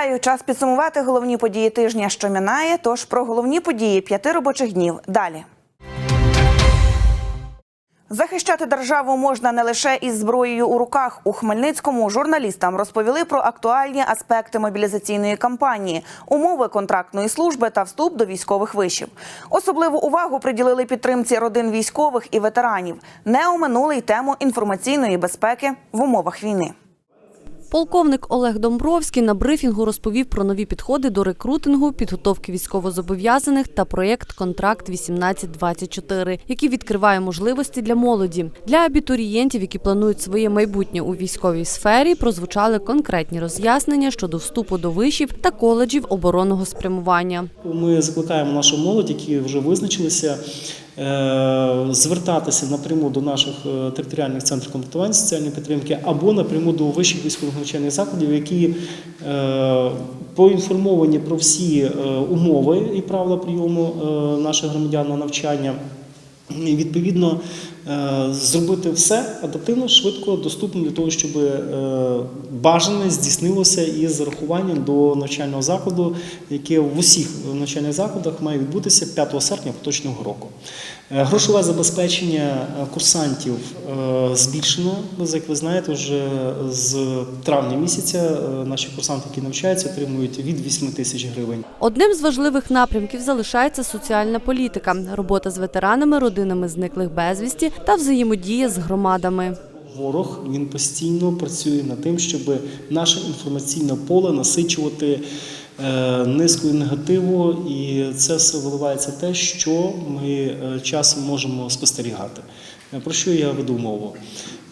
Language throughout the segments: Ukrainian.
Вітаю! Час підсумувати головні події тижня, що минає. Тож про головні події п'яти робочих днів. Далі. Захищати державу можна не лише із зброєю у руках. У Хмельницькому журналістам розповіли про актуальні аспекти мобілізаційної кампанії, умови контрактної служби та вступ до військових вишів. Особливу увагу приділили підтримці родин військових і ветеранів. Не оминули й тему інформаційної безпеки в умовах війни. Полковник Олег Домбровський на брифінгу розповів про нові підходи до рекрутингу, підготовки військовозобов'язаних та проєкт Контракт 1824, який відкриває можливості для молоді. Для абітурієнтів, які планують своє майбутнє у військовій сфері, прозвучали конкретні роз'яснення щодо вступу до вишів та коледжів оборонного спрямування. Ми закликаємо нашу молодь, які вже визначилися, звертатися напряму до наших е, територіальних центрів комплектування соціальної підтримки або напряму до вищих військових навчальних закладів, які е, поінформовані про всі е, умови і правила прийому е, наших громадян на навчання. І відповідно е, зробити все адаптивно, швидко, доступно для того, щоб е, бажане здійснилося із зарахуванням до навчального закладу, яке в усіх навчальних закладах має відбутися 5 серпня поточного року. Е, Грошове забезпечення курсантів е, збільшено. Як ви знаєте, вже з травня місяця е, наші курсанти, які навчаються, отримують від 8 тисяч гривень. Одним з важливих напрямків залишається соціальна політика, робота з ветеранами, родинами зниклих безвісті та взаємодія з громадами. Ворог він постійно працює над тим, щоб наше інформаційне поле насичувати низкою негативу, і це все виливається те, що ми е, часом можемо спостерігати. Е, Про що я веду мову?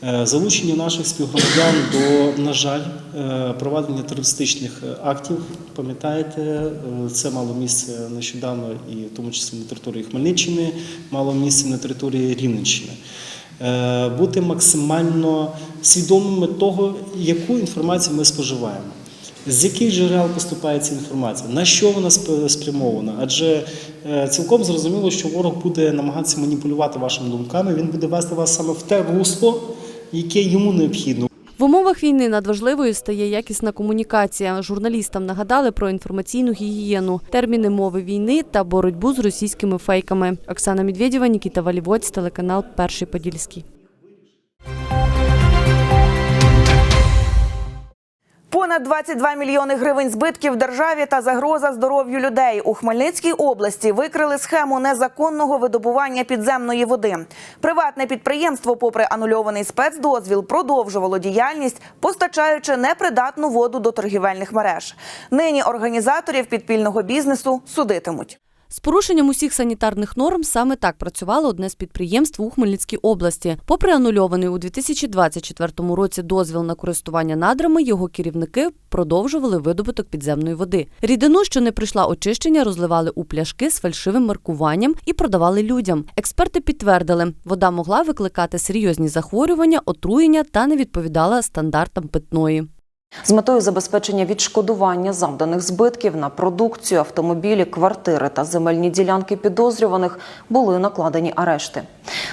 Е, Залучення наших співгромадян до, на жаль, е, проведення терористичних е, актів. Пам'ятаєте, е, це мало місце нещодавно, і в тому числі на території Хмельниччини, мало місце на території Рівненщини. Е, Бути максимально свідомими того, яку інформацію ми споживаємо. З яких джерел поступає ця інформація, на що вона спрямована? Адже е, цілком зрозуміло, що ворог буде намагатися маніпулювати вашими думками, він буде вести вас саме в те русло, яке йому необхідно. В умовах війни надважливою стає якісна комунікація. Журналістам нагадали про інформаційну гігієну, терміни мови війни та боротьбу з російськими фейками. Оксана Медведєва, Нікіта Валівоць, телеканал Перший Подільський. Понад 22 мільйони гривень збитків державі та загроза здоров'ю людей у Хмельницькій області викрили схему незаконного видобування підземної води. Приватне підприємство, попри анульований спецдозвіл, продовжувало діяльність, постачаючи непридатну воду до торгівельних мереж. Нині організаторів підпільного бізнесу судитимуть. З порушенням усіх санітарних норм саме так працювало одне з підприємств у Хмельницькій області. Попри анульований у 2024 році дозвіл на користування надрами, його керівники продовжували видобуток підземної води. Рідину, що не прийшла очищення, розливали у пляшки з фальшивим маркуванням і продавали людям. Експерти підтвердили, вода могла викликати серйозні захворювання, отруєння та не відповідала стандартам питної. З метою забезпечення відшкодування завданих збитків на продукцію, автомобілі, квартири та земельні ділянки підозрюваних були накладені арешти.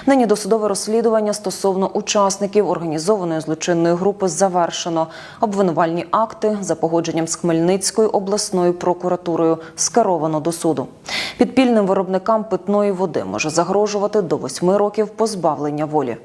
Нині досудове розслідування стосовно учасників організованої злочинної групи завершено. Обвинувальні акти за погодженням з Хмельницькою обласною прокуратурою скеровано до суду. Підпільним виробникам питної води може загрожувати до восьми років позбавлення волі.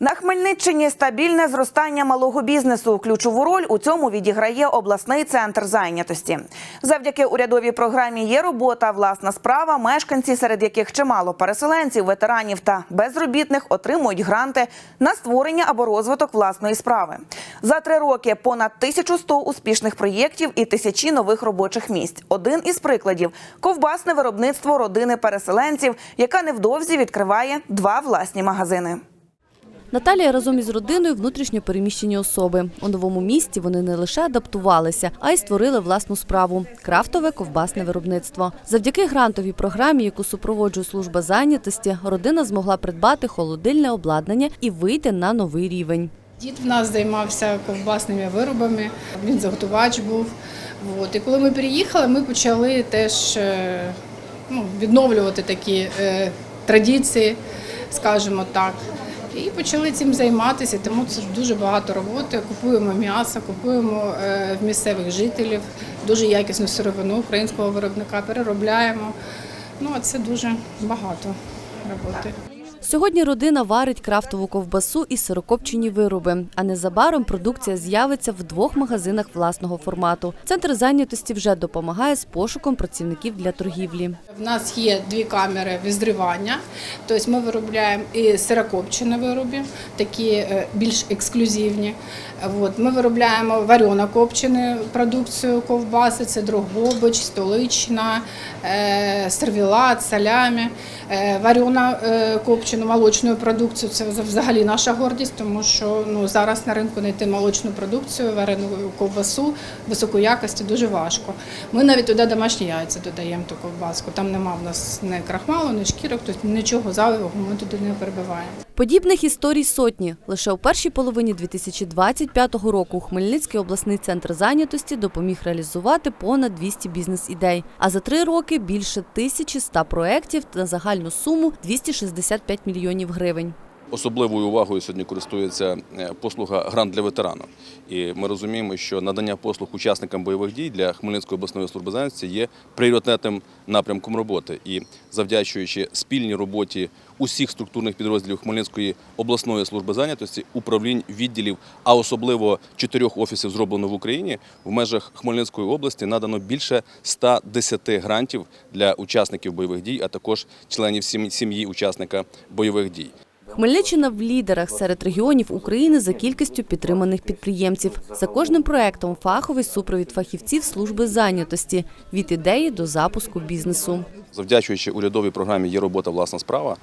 На Хмельниччині стабільне зростання малого бізнесу. Ключову роль у цьому відіграє обласний центр зайнятості. Завдяки урядовій програмі є робота, власна справа. Мешканці, серед яких чимало переселенців, ветеранів та безробітних, отримують гранти на створення або розвиток власної справи. За три роки понад 1100 успішних проєктів і тисячі нових робочих місць. Один із прикладів ковбасне виробництво родини переселенців, яка невдовзі відкриває два власні магазини. Наталія разом із родиною внутрішньо переміщені особи. У новому місті вони не лише адаптувалися, а й створили власну справу крафтове ковбасне виробництво. Завдяки грантовій програмі, яку супроводжує служба зайнятості, родина змогла придбати холодильне обладнання і вийти на новий рівень. Дід в нас займався ковбасними виробами, він заготувач був. От. І коли ми приїхали, ми почали теж е, ну, відновлювати такі е, традиції, скажімо так. І почали цим займатися, тому це дуже багато роботи. Купуємо м'ясо, купуємо е, в місцевих жителів дуже якісну сировину українського виробника, переробляємо. Ну, а це дуже багато роботи. Сьогодні родина варить крафтову ковбасу і сирокопчені вироби. А незабаром продукція з'явиться в двох магазинах власного формату. Центр зайнятості вже допомагає з пошуком працівників для торгівлі. В нас є дві камери відзрівання, тобто ми виробляємо і сирокопчені вироби, такі е, більш ексклюзивні. От, ми виробляємо варено копчену продукцію ковбаси, це дрогобич, столична, е, сервілат, салямі, е, варено е, копчену молочну продукцію. Це взагалі наша гордість, тому що ну, зараз на ринку знайти молочну продукцію, варену ковбасу високої якості дуже важко. Ми навіть туди домашні яйця додаємо ту ковбаску. Там нема в нас ні крахмалу, ні шкірок, тобто нічого зайвого ми туди не перебиваємо. Подібних історій сотні. Лише у першій половині 2025 року Хмельницький обласний центр зайнятості допоміг реалізувати понад 200 бізнес-ідей. А за три роки більше 1100 проєктів на загальну суму 265 мільйонів гривень. Особливою увагою сьогодні користується е, послуга грант для ветерана. І ми розуміємо, що надання послуг учасникам бойових дій для Хмельницької обласної служби зайнятості є пріоритетним напрямком роботи. І завдячуючи спільній роботі усіх структурних підрозділів Хмельницької обласної служби зайнятості, управлінь, відділів, а особливо чотирьох офісів зроблено в Україні, в межах Хмельницької області надано більше 110 грантів для учасників бойових дій, а також членів сім'ї учасника бойових дій. Хмельниччина в лідерах серед регіонів України за кількістю підтриманих підприємців. За кожним проектом фаховий супровід фахівців служби зайнятості від ідеї до запуску бізнесу. Завдячуючи урядовій програмі Є робота власна справа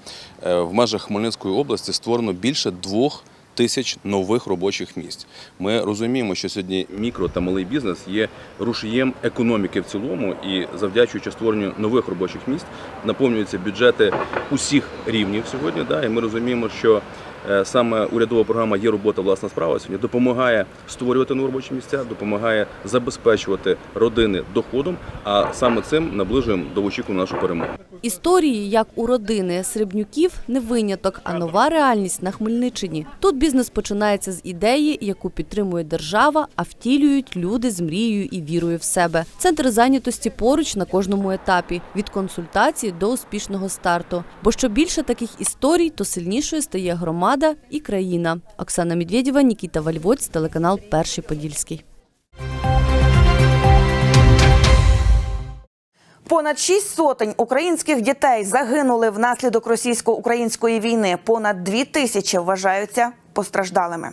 е, в межах Хмельницької області створено більше двох тисяч нових робочих місць. Ми розуміємо, що сьогодні мікро та малий бізнес є рушієм економіки в цілому, і завдячуючи створенню нових робочих місць наповнюються бюджети усіх рівнів сьогодні. Да, і ми розуміємо, що саме урядова програма Є робота власна справа сьогодні допомагає створювати нові робочі місця, допомагає забезпечувати родини доходом. А саме цим наближуємо до очікуваної нашу перемогу. Історії, як у родини Срібнюків, не виняток, а нова реальність на Хмельниччині. Тут бізнес починається з ідеї, яку підтримує держава, а втілюють люди з мрією і вірою в себе. Центр зайнятості поруч на кожному етапі від консультації до успішного старту. Бо що більше таких історій, то сильнішою стає громада і країна. Оксана Медведєва, Нікіта Вальвоць, телеканал Перший Подільський. Понад шість сотень українських дітей загинули внаслідок російсько-української війни. Понад дві тисячі вважаються постраждалими.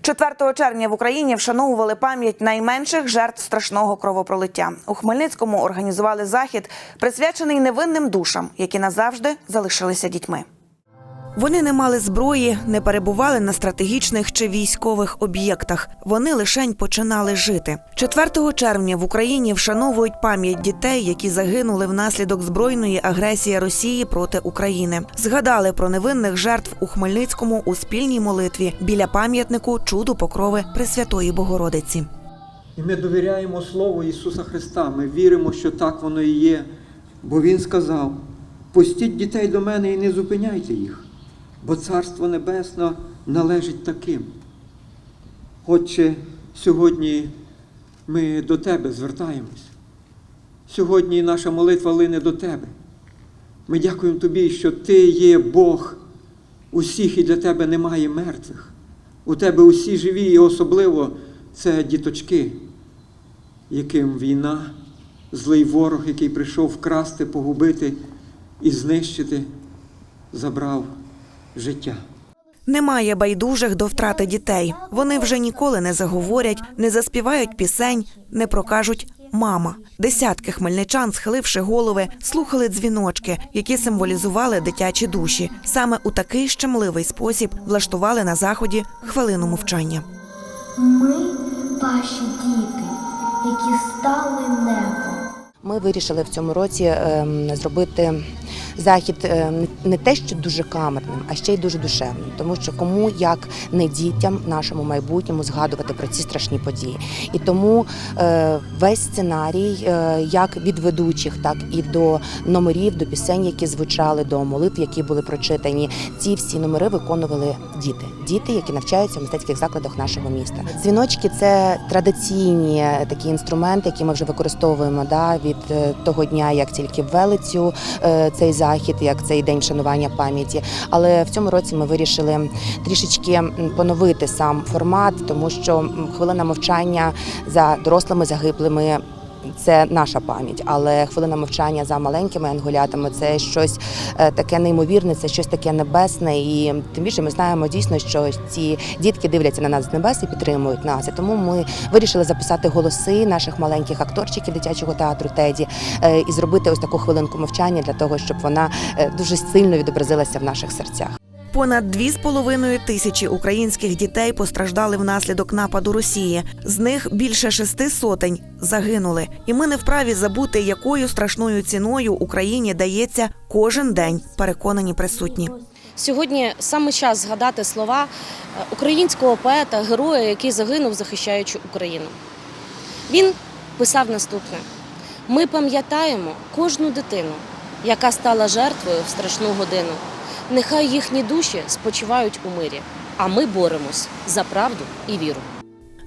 4 червня в Україні вшановували пам'ять найменших жертв страшного кровопролиття. У Хмельницькому організували захід, присвячений невинним душам, які назавжди залишилися дітьми. Вони не мали зброї, не перебували на стратегічних чи військових об'єктах. Вони лишень починали жити. 4 червня в Україні вшановують пам'ять дітей, які загинули внаслідок збройної агресії Росії проти України. Згадали про невинних жертв у Хмельницькому у спільній молитві біля пам'ятнику чуду покрови Пресвятої Богородиці. І ми довіряємо Слову Ісуса Христа. Ми віримо, що так воно і є. Бо Він сказав: пустіть дітей до мене і не зупиняйте їх, бо Царство Небесне належить таким. Отче, сьогодні ми до Тебе звертаємось. Сьогодні наша молитва лине до Тебе. Ми дякуємо Тобі, що Ти є Бог усіх і для Тебе немає мертвих. У Тебе усі живі, і особливо це діточки, яким війна, злий ворог, який прийшов вкрасти, погубити і знищити, забрав життя. Немає байдужих до втрати дітей. Вони вже ніколи не заговорять, не заспівають пісень, не прокажуть мама. Десятки хмельничан, схиливши голови, слухали дзвіночки, які символізували дитячі душі. Саме у такий щемливий спосіб влаштували на заході хвилину мовчання. Ми ваші діти, які стали небом. Ми вирішили в цьому році ем, зробити захід е, не те, що дуже камерним, а ще й дуже душевним. Тому що кому як не дітям, нашому майбутньому згадувати про ці страшні події. І тому е, весь сценарій, е, як від ведучих, так і до номерів, до пісень, які звучали, до молитв, які були прочитані. Ці всі номери виконували діти, діти, які навчаються в мистецьких закладах нашого міста. Дзвіночки це традиційні такі інструменти, які ми вже використовуємо да, від того дня, як тільки ввели цю цей захід, як цей день шанування пам'яті. Але в цьому році ми вирішили трішечки поновити сам формат, тому що хвилина мовчання за дорослими загиблими. Це наша пам'ять, але хвилина мовчання за маленькими ангелятами це щось е, таке неймовірне, це щось таке небесне. І тим більше ми знаємо дійсно, що ці дітки дивляться на нас з небес і підтримують нас. І тому ми вирішили записати голоси наших маленьких акторчиків дитячого театру Теді е, і зробити ось таку хвилинку мовчання для того, щоб вона е, дуже сильно відобразилася в наших серцях. Понад 2,5 тисячі українських дітей постраждали внаслідок нападу Росії. З них більше шести сотень загинули. І ми не вправі забути, якою страшною ціною Україні дається кожен день. Переконані присутні. Сьогодні саме час згадати слова е, українського поета, героя, який загинув, захищаючи Україну. Він писав наступне: ми пам'ятаємо кожну дитину, яка стала жертвою в страшну годину. Нехай їхні душі спочивають у мирі, а ми боремось за правду і віру.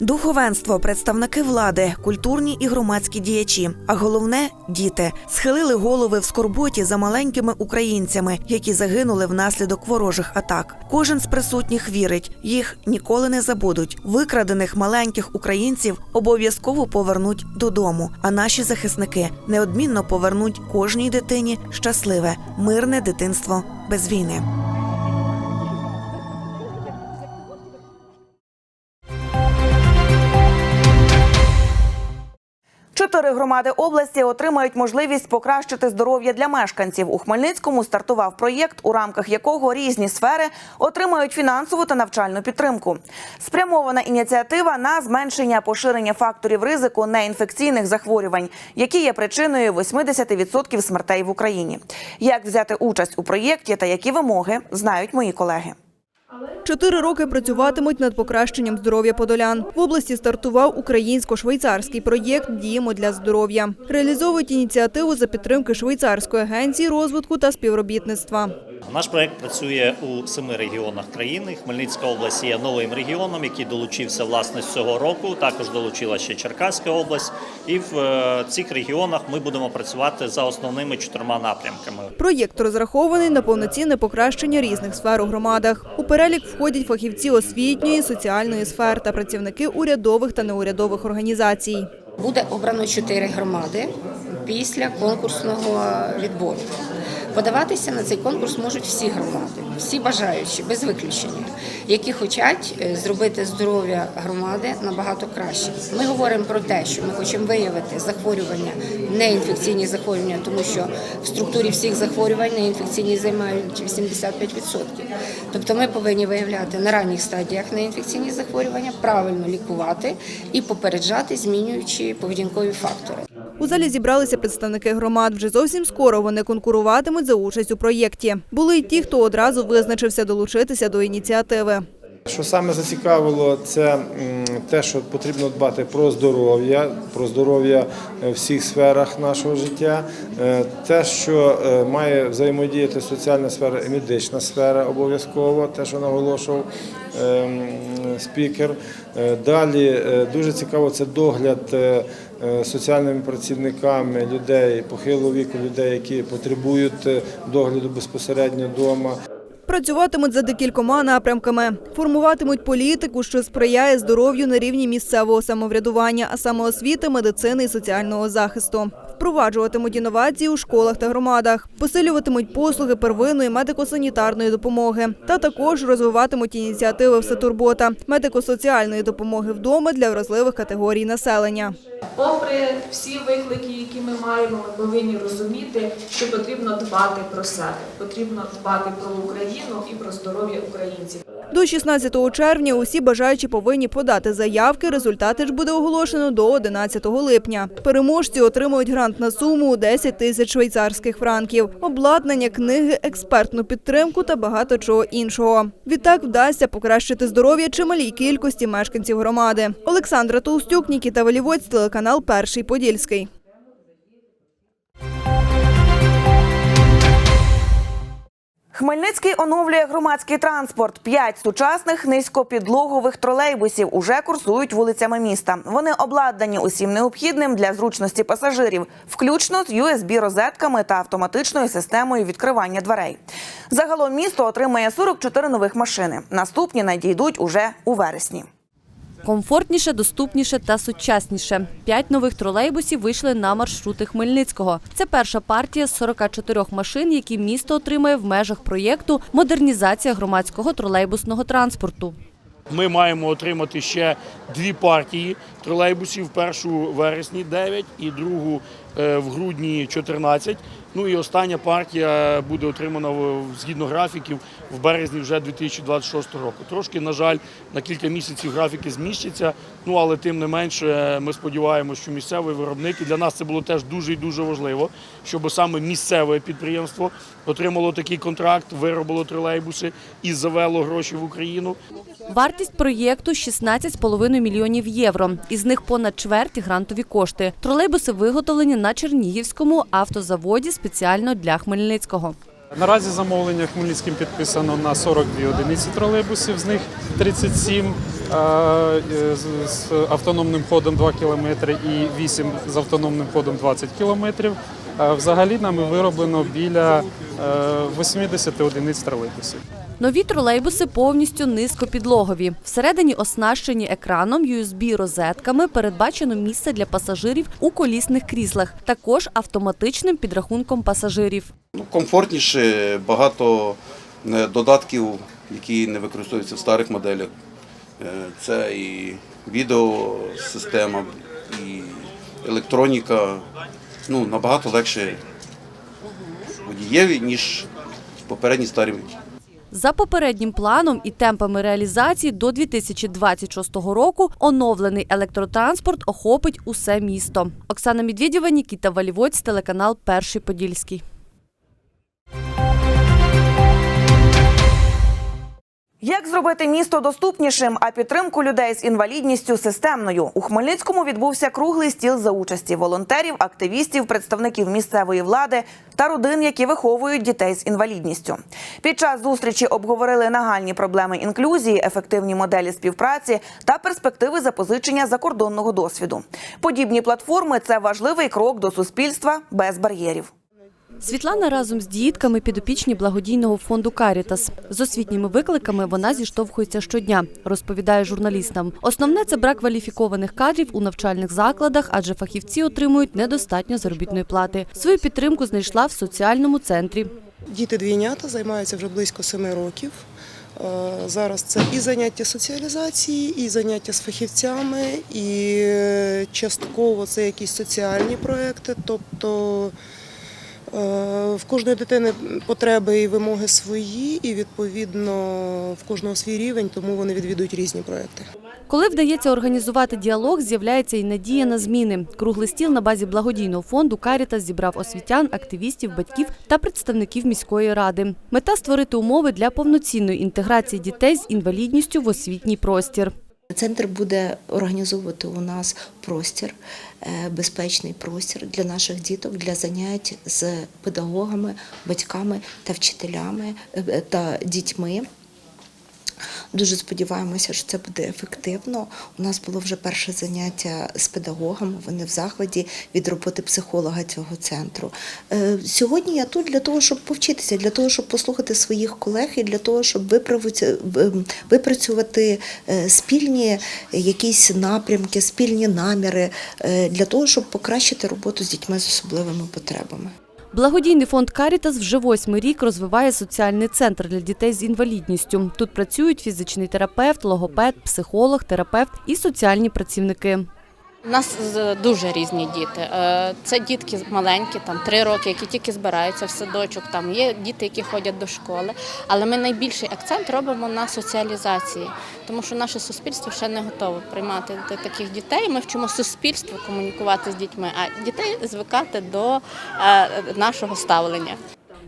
Духовенство, представники влади, культурні і громадські діячі, а головне діти схилили голови в скорботі за маленькими українцями, які загинули внаслідок ворожих атак. Кожен з присутніх вірить, їх ніколи не забудуть. Викрадених маленьких українців обов'язково повернуть додому. А наші захисники неодмінно повернуть кожній дитині щасливе, мирне дитинство без війни. Чотири громади області отримають можливість покращити здоров'я для мешканців. У Хмельницькому стартував проєкт, у рамках якого різні сфери отримають фінансову та навчальну підтримку. Спрямована ініціатива на зменшення поширення факторів ризику неінфекційних захворювань, які є причиною 80% смертей в Україні. Як взяти участь у проєкті та які вимоги знають мої колеги. Чотири роки працюватимуть над покращенням здоров'я подолян. В області стартував українсько-швейцарський проєкт Діємо для здоров'я. Реалізовують ініціативу за підтримки швейцарської агенції розвитку та співробітництва. Наш проект працює у семи регіонах країни. Хмельницька область є новим регіоном, який долучився власне з цього року. Також долучила ще Черкаська область. І в е, цих регіонах ми будемо працювати за основними чотирма напрямками. Проєкт розрахований на повноцінне покращення різних сфер у громадах. У перелік входять фахівці освітньої, соціальної сфер та працівники урядових та неурядових організацій. Буде обрано чотири громади після конкурсного відбору. Подаватися на цей конкурс можуть всі громади, всі бажаючі, без виключення, які хочуть е, зробити здоров'я громади набагато краще. Ми говоримо про те, що ми хочемо виявити захворювання, неінфекційні захворювання, тому що в структурі всіх захворювань неінфекційні займають 85%. Тобто ми повинні виявляти на ранніх стадіях неінфекційні захворювання, правильно лікувати і попереджати, змінюючи поведінкові фактори. У залі зібралися представники громад. Вже зовсім скоро вони конкуруватимуть за участь у проєкті. Були й ті, хто одразу визначився долучитися до ініціативи. Що саме зацікавило, це те, що потрібно дбати про здоров'я, про здоров'я е, в всіх сферах нашого життя, Е, те, що е, має взаємодіяти соціальна сфера і медична сфера обов'язково, те, що наголошував спікер. Далі дуже цікаво це догляд соціальними працівниками людей похилого віку, людей, які потребують догляду безпосередньо вдома. Працюватимуть за декількома напрямками. Формуватимуть політику, що сприяє здоров'ю на рівні місцевого самоврядування, а саме освіти, медицини і соціального захисту. Впроваджуватимуть інновації у школах та громадах, посилюватимуть послуги первинної медико-санітарної допомоги, та також розвиватимуть ініціативи «Всетурбота» – медико-соціальної допомоги вдома для вразливих категорій населення. Попри всі виклики, які ми маємо, ми повинні розуміти, що потрібно дбати про себе, потрібно дбати про Україну і про здоров'я українців. До 16 червня усі бажаючі повинні подати заявки. Результати ж буде оголошено до 11 липня. Переможці отримують грант на суму у 10 тисяч швейцарських франків, обладнання, книги, експертну підтримку та багато чого іншого. Відтак вдасться покращити здоров'я чималій кількості мешканців громади. Олександра Толстюк, Нікіта Валівоць, телеканал Перший Подільський. Хмельницький оновлює громадський транспорт. П'ять сучасних низькопідлогових тролейбусів уже курсують вулицями міста. Вони обладнані усім необхідним для зручності пасажирів, включно з USB-розетками та автоматичною системою відкривання дверей. Загалом місто отримає 44 нових машини. Наступні надійдуть уже у вересні. Комфортніше, доступніше та сучасніше. П'ять нових тролейбусів вийшли на маршрути Хмельницького. Це перша партія з 44 машин, які місто отримає в межах проєкту Модернізація громадського тролейбусного транспорту. Ми маємо отримати ще дві партії тролейбусів: першу вересні 9 і другу е, в грудні 14. Ну і остання партія буде отримана згідно графіків в березні вже 2026 року. Трошки, на жаль, на кілька місяців графіки зміщаться. Ну але тим не менше, ми сподіваємося, що місцевий виробник і для нас це було теж дуже і дуже важливо, щоб саме місцеве підприємство отримало такий контракт, виробило тролейбуси і завело гроші в Україну. Вартість проєкту 16,5 мільйонів євро. Із них понад чверть грантові кошти. Тролейбуси виготовлені на Чернігівському автозаводі спеціально для Хмельницького. Наразі замовлення Хмельницьким підписано на 42 одиниці тролейбусів, з них 37 е, е, з- автономним ходом 2 км і 8 з автономним ходом 20 км. Взагалі нами вироблено біля е, 80 одиниць тролейбусів. Нові тролейбуси повністю низькопідлогові. Всередині оснащені екраном, USB-розетками, передбачено місце для пасажирів у колісних кріслах, також автоматичним підрахунком пасажирів. Ну, комфортніше, багато е, додатків, які не використовуються в старих моделях. Е, Це і відеосистема, і електроніка. Ну, набагато легше водієві, ніж попередні старі. За попереднім планом і темпами реалізації до 2026 року оновлений електротранспорт охопить усе місто. Оксана Медведєва, Нікіта Валівоць, телеканал Перший Подільський. Як зробити місто доступнішим, а підтримку людей з інвалідністю системною? У Хмельницькому відбувся круглий стіл за участі волонтерів, активістів, представників місцевої влади та родин, які виховують дітей з інвалідністю. Під час зустрічі обговорили нагальні проблеми інклюзії, ефективні моделі співпраці та перспективи запозичення закордонного досвіду. Подібні платформи це важливий крок до суспільства без бар'єрів. Світлана разом з дітками підопічні благодійного фонду Карітас. З освітніми викликами вона зіштовхується щодня, розповідає журналістам. Основне це брак кваліфікованих кадрів у навчальних закладах, адже фахівці отримують недостатньо заробітної плати. Свою підтримку знайшла в соціальному центрі. Діти двійнята займаються вже близько семи років. Е, Зараз це і заняття соціалізації, і заняття з фахівцями, і е, частково це якісь соціальні проекти. Тобто в кожної дитини потреби і вимоги свої, і відповідно в кожного свій рівень, тому вони відвідують різні проекти. Коли вдається організувати діалог, з'являється і надія на зміни. Круглий стіл на базі благодійного фонду Карітас зібрав освітян, активістів, батьків та представників міської ради. Мета створити умови для повноцінної інтеграції дітей з інвалідністю в освітній простір. Центр буде організовувати у нас простір, е, безпечний простір для наших діток для занять з педагогами, батьками та вчителями е, та дітьми. Дуже сподіваємося, що це буде ефективно. У нас було вже перше заняття з педагогами. Вони в захваті від роботи психолога цього центру. Е, Сьогодні я тут для того, щоб повчитися, для того, щоб послухати своїх колег і для того, щоб випрацювати е, спільні якісь напрямки, спільні наміри е, для того, щоб покращити роботу з дітьми з особливими потребами. Благодійний фонд Карітас вже восьмий рік розвиває соціальний центр для дітей з інвалідністю. Тут працюють фізичний терапевт, логопед, психолог, терапевт і соціальні працівники. У нас дуже різні діти. Е, Це дітки маленькі, там три роки, які тільки збираються в садочок. Там є діти, які ходять до школи. Але ми найбільший акцент робимо на соціалізації, тому що наше суспільство ще не готове приймати таких дітей. Ми вчимо суспільство комунікувати з дітьми, а дітей звикати до е, нашого ставлення.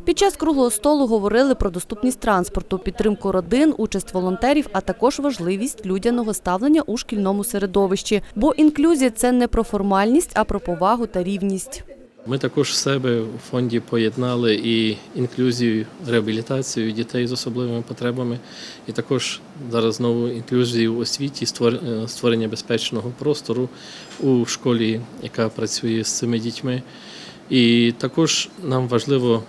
Під час круглого столу говорили про доступність транспорту, підтримку родин, участь волонтерів, а також важливість людяного ставлення у шкільному середовищі. Бо інклюзія це не про формальність, а про повагу та рівність. Ми також в себе у фонді поєднали і інклюзію, реабілітацію дітей з особливими потребами, і також зараз знову інклюзію в освіті, е, створення безпечного простору у школі, яка працює з цими дітьми. І також нам важливо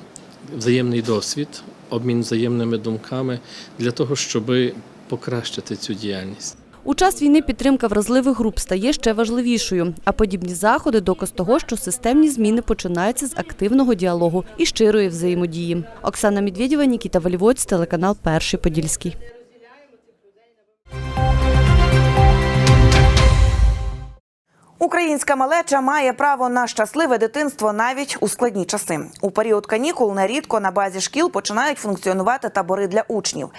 взаємний досвід, обмін взаємними думками для того, щоб покращити цю діяльність. У час війни підтримка вразливих груп стає ще важливішою, а подібні заходи доказ того, що системні зміни починаються з активного діалогу і щирої взаємодії. Оксана Медведєва, Нікіта Валівоць, телеканал Перший Подільський. Українська малеча має право на щасливе дитинство навіть у складні часи. У період канікул нерідко на базі шкіл починають функціонувати табори для учнів.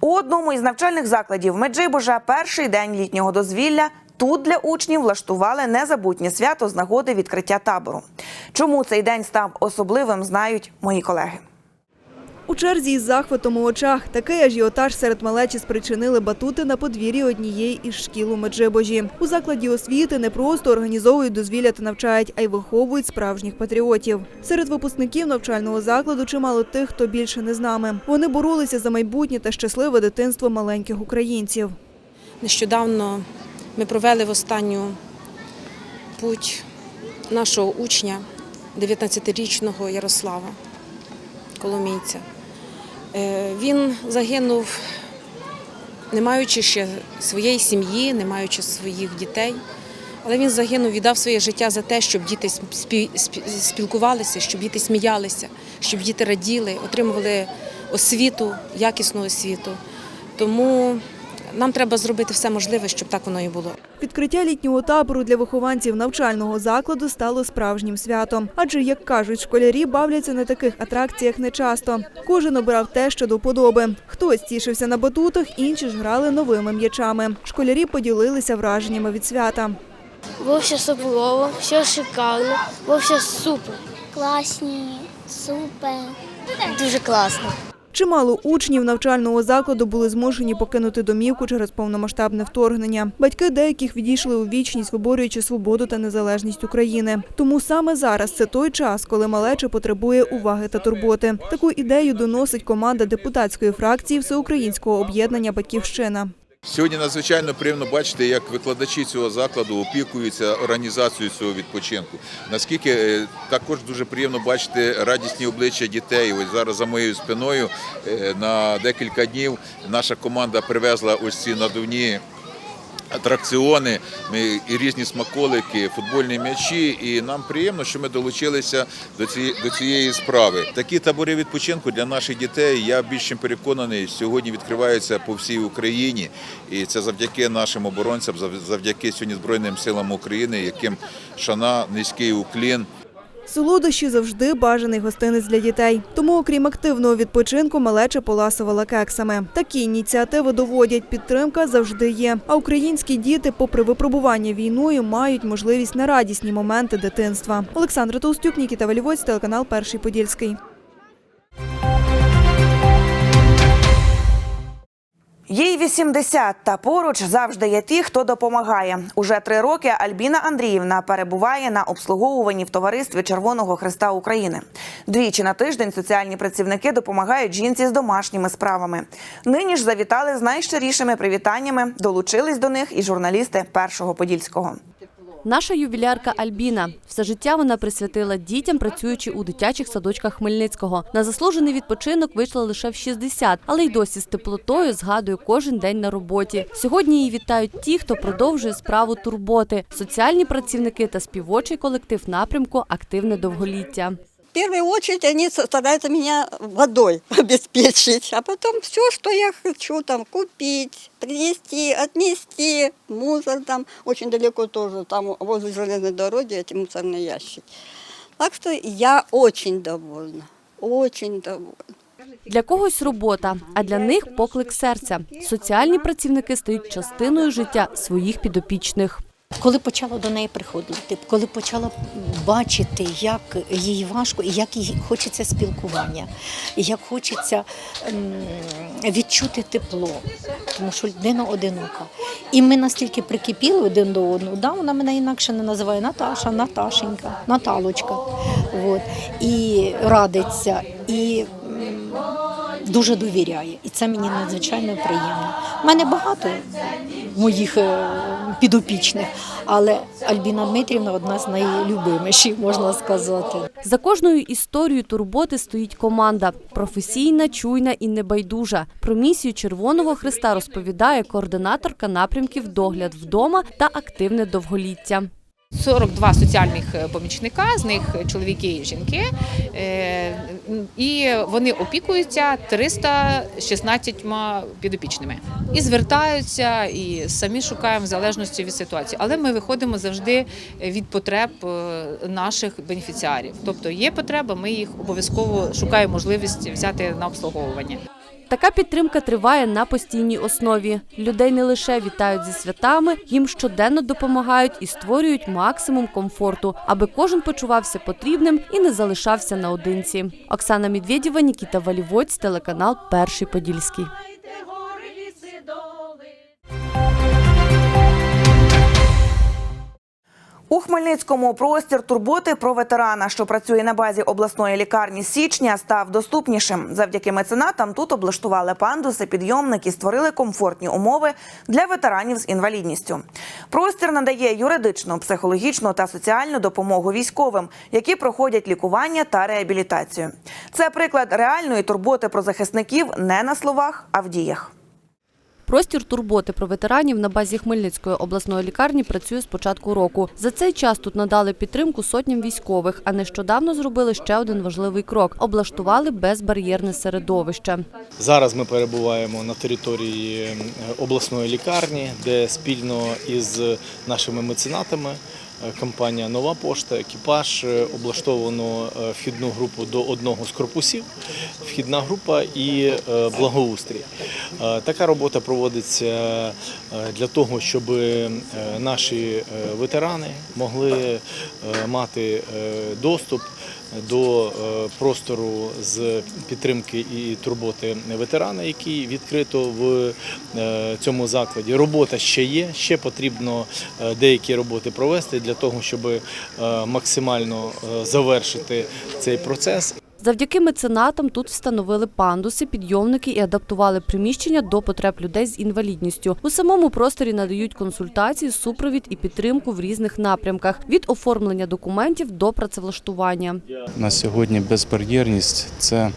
У одному із навчальних закладів Меджибожа перший день літнього дозвілля. Тут для учнів влаштували незабутнє свято з нагоди відкриття табору. Чому цей день став особливим, знають мої колеги. У черзі із захватом у очах такий ажіотаж серед малечі спричинили батути на подвір'ї однієї із шкіл у Меджибожі. У закладі освіти не просто організовують дозвілля та навчають, а й виховують справжніх патріотів. Серед випускників навчального закладу чимало тих, хто більше не з нами. Вони боролися за майбутнє та щасливе дитинство маленьких українців. Нещодавно ми провели в останню путь нашого учня, 19-річного Ярослава Коломійця. Е, Він загинув, не маючи ще своєї сім'ї, не маючи своїх дітей. Але він загинув, віддав своє життя за те, щоб діти спі- спі- спілкувалися, щоб діти сміялися, щоб діти раділи, отримували освіту, якісну освіту. Тому нам треба зробити все можливе, щоб так воно і було. Відкриття літнього табору для вихованців навчального закладу стало справжнім святом. Адже, як кажуть, школярі бавляться на таких атракціях нечасто. Кожен обирав те, що до вподоби. Хтось тішився на батутах, інші ж грали новими м'ячами. Школярі поділилися враженнями від свята. Було все суперово, все шикарно, було все супер. Класні, супер. Дуже класно. Чимало учнів навчального закладу були змушені покинути домівку через повномасштабне вторгнення. Батьки деяких відійшли у вічність, виборюючи свободу та незалежність України. Тому саме зараз це той час, коли малеча потребує уваги та турботи. Таку ідею доносить команда депутатської фракції Всеукраїнського об'єднання Батьківщина. Сьогодні надзвичайно приємно бачити, як викладачі цього закладу опікуються організацією цього відпочинку. Наскільки е, також дуже приємно бачити радісні обличчя дітей. Ось зараз за моєю спиною е, на декілька днів наша команда привезла ось ці надувні. Атракціони, і різні смаколики, футбольні м'ячі, і нам приємно, що ми долучилися до цієї до цієї справи. Такі табори відпочинку для наших дітей. Я більш чим переконаний, сьогодні відкриваються по всій Україні, і це завдяки нашим оборонцям, завдяки сьогодні збройним силам України, яким шана, низький уклін. Солодощі завжди бажаний гостинець для дітей. Тому, окрім активного відпочинку, малеча поласувала кексами. Такі ініціативи доводять, підтримка завжди є. А українські діти, попри випробування війною, мають можливість на радісні моменти дитинства. Олександра Толстюк, Нікіта Валівоць, телеканал Перший Подільський. Їй 80, та поруч завжди є ті, хто допомагає. Уже три роки Альбіна Андріївна перебуває на обслуговуванні в товаристві Червоного Христа України. Двічі на тиждень соціальні працівники допомагають жінці з домашніми справами. Нині ж завітали з найщирішими привітаннями. Долучились до них і журналісти Першого Подільського. Наша ювілярка Альбіна. Все життя вона присвятила дітям, працюючи у дитячих садочках Хмельницького. На заслужений відпочинок вийшла лише в 60, але й досі з теплотою згадує кожен день на роботі. Сьогодні її вітають ті, хто продовжує справу турботи, соціальні працівники та співочий колектив напрямку Активне довголіття. Первую очередь они стараются меня водой обеспечить, а потом все, что я хочу там купить, принести, отнести, мусор там очень далеко тоже, там возле железной дороги эти мусорные ящики. Так что я очень довольна, очень довольна. Для когось робота, а для них поклик серця. Соціальні працівники стають частиною життя своїх підопічних. Коли почала до неї приходити, коли почала бачити, як їй важко і як їй хочеться спілкування, як хочеться відчути тепло, тому що людина одинока. І ми настільки прикипіли один до одного, да, вона мене інакше не називає Наташа, Наташенька, Наталочка. От, і радиться, і дуже довіряє. І це мені надзвичайно приємно. У мене багато моїх е, підопічних, але Альбіна Дмитрівна одна з найлюбиміших, можна сказати. За кожною історією турботи стоїть команда професійна, чуйна і небайдужа. Про місію Червоного Христа розповідає координаторка напрямків догляд вдома та активне довголіття. 42 соціальних е, помічника, з них чоловіки і жінки, Е, і вони опікуються 316 підопічними. І звертаються, і самі шукаємо в залежності від ситуації. Але ми виходимо завжди від потреб е, наших бенефіціарів. Тобто є потреба, ми їх обов'язково шукаємо можливість взяти на обслуговування. Така підтримка триває на постійній основі. Людей не лише вітають зі святами, їм щоденно допомагають і створюють максимум комфорту, аби кожен почувався потрібним і не залишався наодинці. Оксана Медведєва, Нікіта Валівоць, телеканал Перший Подільський. У Хмельницькому простір турботи про ветерана, що працює на базі обласної лікарні січня, став доступнішим. Завдяки меценатам тут облаштували пандуси, підйомники, створили комфортні умови для ветеранів з інвалідністю. Простір надає юридичну, психологічну та соціальну допомогу військовим, які проходять лікування та реабілітацію. Це приклад реальної турботи про захисників не на словах, а в діях. Простір турботи про ветеранів на базі Хмельницької обласної лікарні працює з початку року. За цей час тут надали підтримку сотням військових, а нещодавно зробили ще один важливий крок облаштували безбар'єрне середовище. Зараз ми перебуваємо на території е, обласної лікарні, де спільно із нашими меценатами компанія Нова пошта, екіпаж е, облаштовано е, вхідну групу до одного з корпусів, вхідна група і е, благоустрій. Е, Така робота проводиться е, для того, щоб е, наші е, ветерани могли е, мати е, доступ до е, простору з підтримки і турботи ветерана, який відкрито в е, цьому закладі. Робота ще є, ще потрібно е, деякі роботи провести для того, щоб максимально завершити цей процес. Завдяки меценатам тут встановили пандуси, підйомники і адаптували приміщення до потреб людей з інвалідністю. У самому просторі надають консультації, супровід і підтримку в різних напрямках від оформлення документів до працевлаштування. На сьогодні безбар'єрність це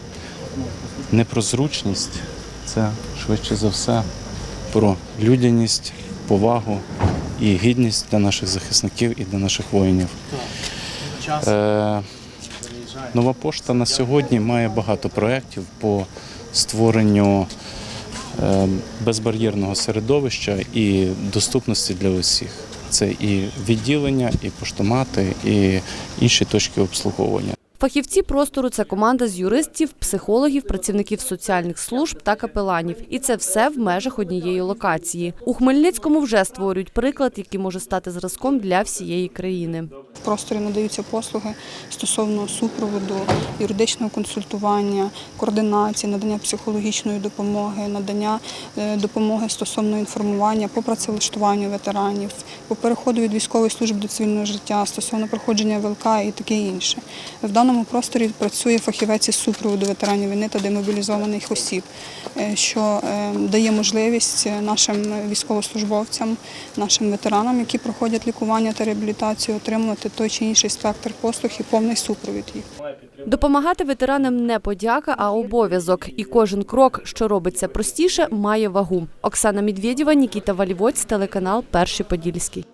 не про зручність, це швидше за все про людяність, повагу і гідність для наших захисників і для наших воїнів. Е, Нова пошта на сьогодні має багато проєктів по створенню е, безбар'єрного середовища і доступності для усіх. Це і відділення, і поштомати, і інші точки обслуговування. Фахівці простору це команда з юристів, психологів, працівників соціальних служб та капеланів. І це все в межах однієї локації. У Хмельницькому вже створюють приклад, який може стати зразком для всієї країни. В просторі надаються послуги стосовно супроводу, юридичного консультування, координації, надання психологічної допомоги, надання е, допомоги стосовно інформування по працевлаштуванню ветеранів, по переходу від військової служби до цивільного життя, стосовно проходження ВЛК і таке інше. В даному просторі працює фахівець із супроводу ветеранів війни та демобілізованих осіб, е, що е, дає можливість нашим військовослужбовцям, нашим ветеранам, які проходять лікування та реабілітацію, отримувати той чи інший спектр послуг і повний супровід їх. Допомагати ветеранам не подяка, а обов'язок. І кожен крок, що робиться простіше, має вагу. Оксана Медведєва, Нікіта Валівоць, телеканал Перший Подільський.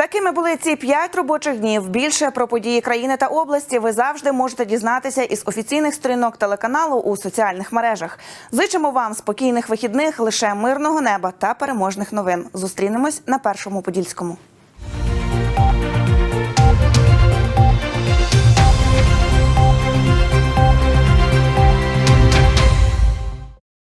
Такими були ці п'ять робочих днів. Більше про події країни та області ви завжди можете дізнатися із офіційних сторінок телеканалу у соціальних мережах. Зичимо вам спокійних вихідних, лише мирного неба та переможних новин. Зустрінемось на першому подільському.